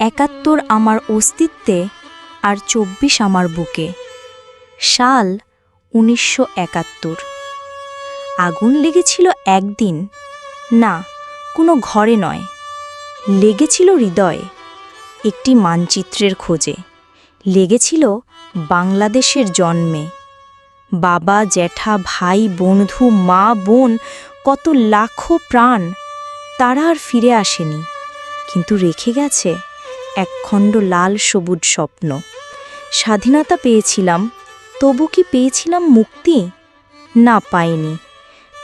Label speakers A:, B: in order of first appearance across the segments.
A: একাত্তর আমার অস্তিত্বে আর চব্বিশ আমার বুকে। সাল উনিশশো একাত্তর। আগুন লেগেছিল একদিন। না, কোনো ঘরে নয়। লেগেছিল হৃদয়ে একটি মানচিত্রের খোঁজে। লেগেছিল বাংলাদেশের জন্মে। বাবা, জ্যাঠা, ভাই, বন্ধু, মা, বোন, কত লাখো প্রাণ, তারা আর ফিরে আসেনি। কিন্তু রেখে গেছে একখণ্ড লাল সবুজ স্বপ্ন। স্বাধীনতা পেয়েছিলাম, তবু কি পেয়েছিলাম মুক্তি? না পাইনি।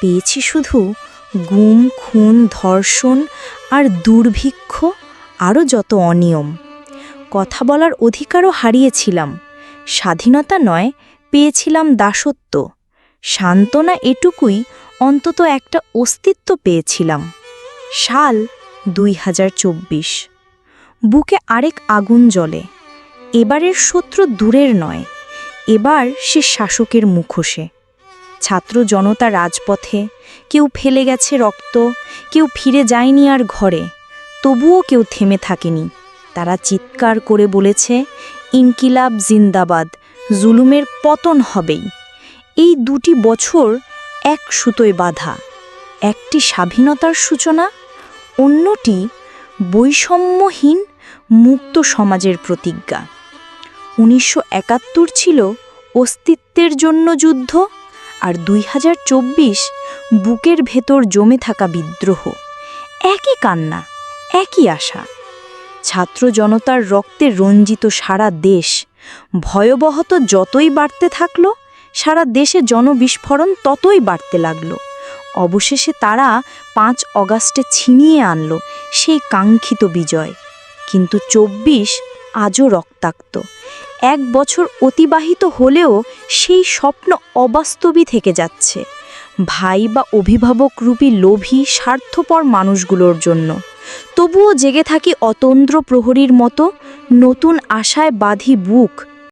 A: পেয়েছি শুধু গুম, খুন, ধর্ষণ আর দুর্ভিক্ষ, আরও যত অনিয়ম। কথা বলার অধিকারও হারিয়েছিলাম। স্বাধীনতা নয়, পেয়েছিলাম দাসত্ব। সান্ত্বনা এটুকুই অন্তত একটা অস্তিত্ব পেয়েছিলাম। সাল দুই হাজার চব্বিশ। বুকে আরেক আগুন জ্বলে। এবারের শত্রু দূরের নয়, এবার সে শাসকের মুখোশে। ছাত্র জনতা রাজপথে, কেউ ফেলে গেছে রক্ত, কেউ ফিরে যায়নি আর ঘরে, তবুও কেউ থেমে থাকেনি। তারা চিৎকার করে বলেছে, ইনকিলাব জিন্দাবাদ, জুলুমের পতন হবেই। এই দুটি বছর এক সুতোয় বাঁধা, একটি স্বাধীনতার সূচনা, অন্যটি বৈষম্যহীন মুক্ত সমাজের প্রতিজ্ঞা। উনিশশো একাত্তর ছিল অস্তিত্বের জন্য যুদ্ধ আর দুই হাজার চব্বিশ বুকের ভেতর জমে থাকা বিদ্রোহ। একই কান্না, একই আশা। ছাত্র জনতার রক্তে রঞ্জিত সারা দেশ, ভয়াবহত যতই বাড়তে থাকল, সারা দেশে জনবিস্ফোরণ ততই বাড়তে লাগল। অবশেষে তারা পাঁচ অগাস্টে ছিনিয়ে আনলো সেই কাঙ্ক্ষিত বিজয়। কিন্তু চব্বিশ আজও রক্তাক্ত। এক বছর অতিবাহিত হলেও সেই স্বপ্ন অবাস্তবই থেকে যাচ্ছে। ভাই বা অভিভাবক রূপী লোভী, স্বার্থপর মানুষগুলোর জন্য। তবুও জেগে থাকি অতন্দ্র প্রহরীর মতো নতুন আশায় বাঁধি বুক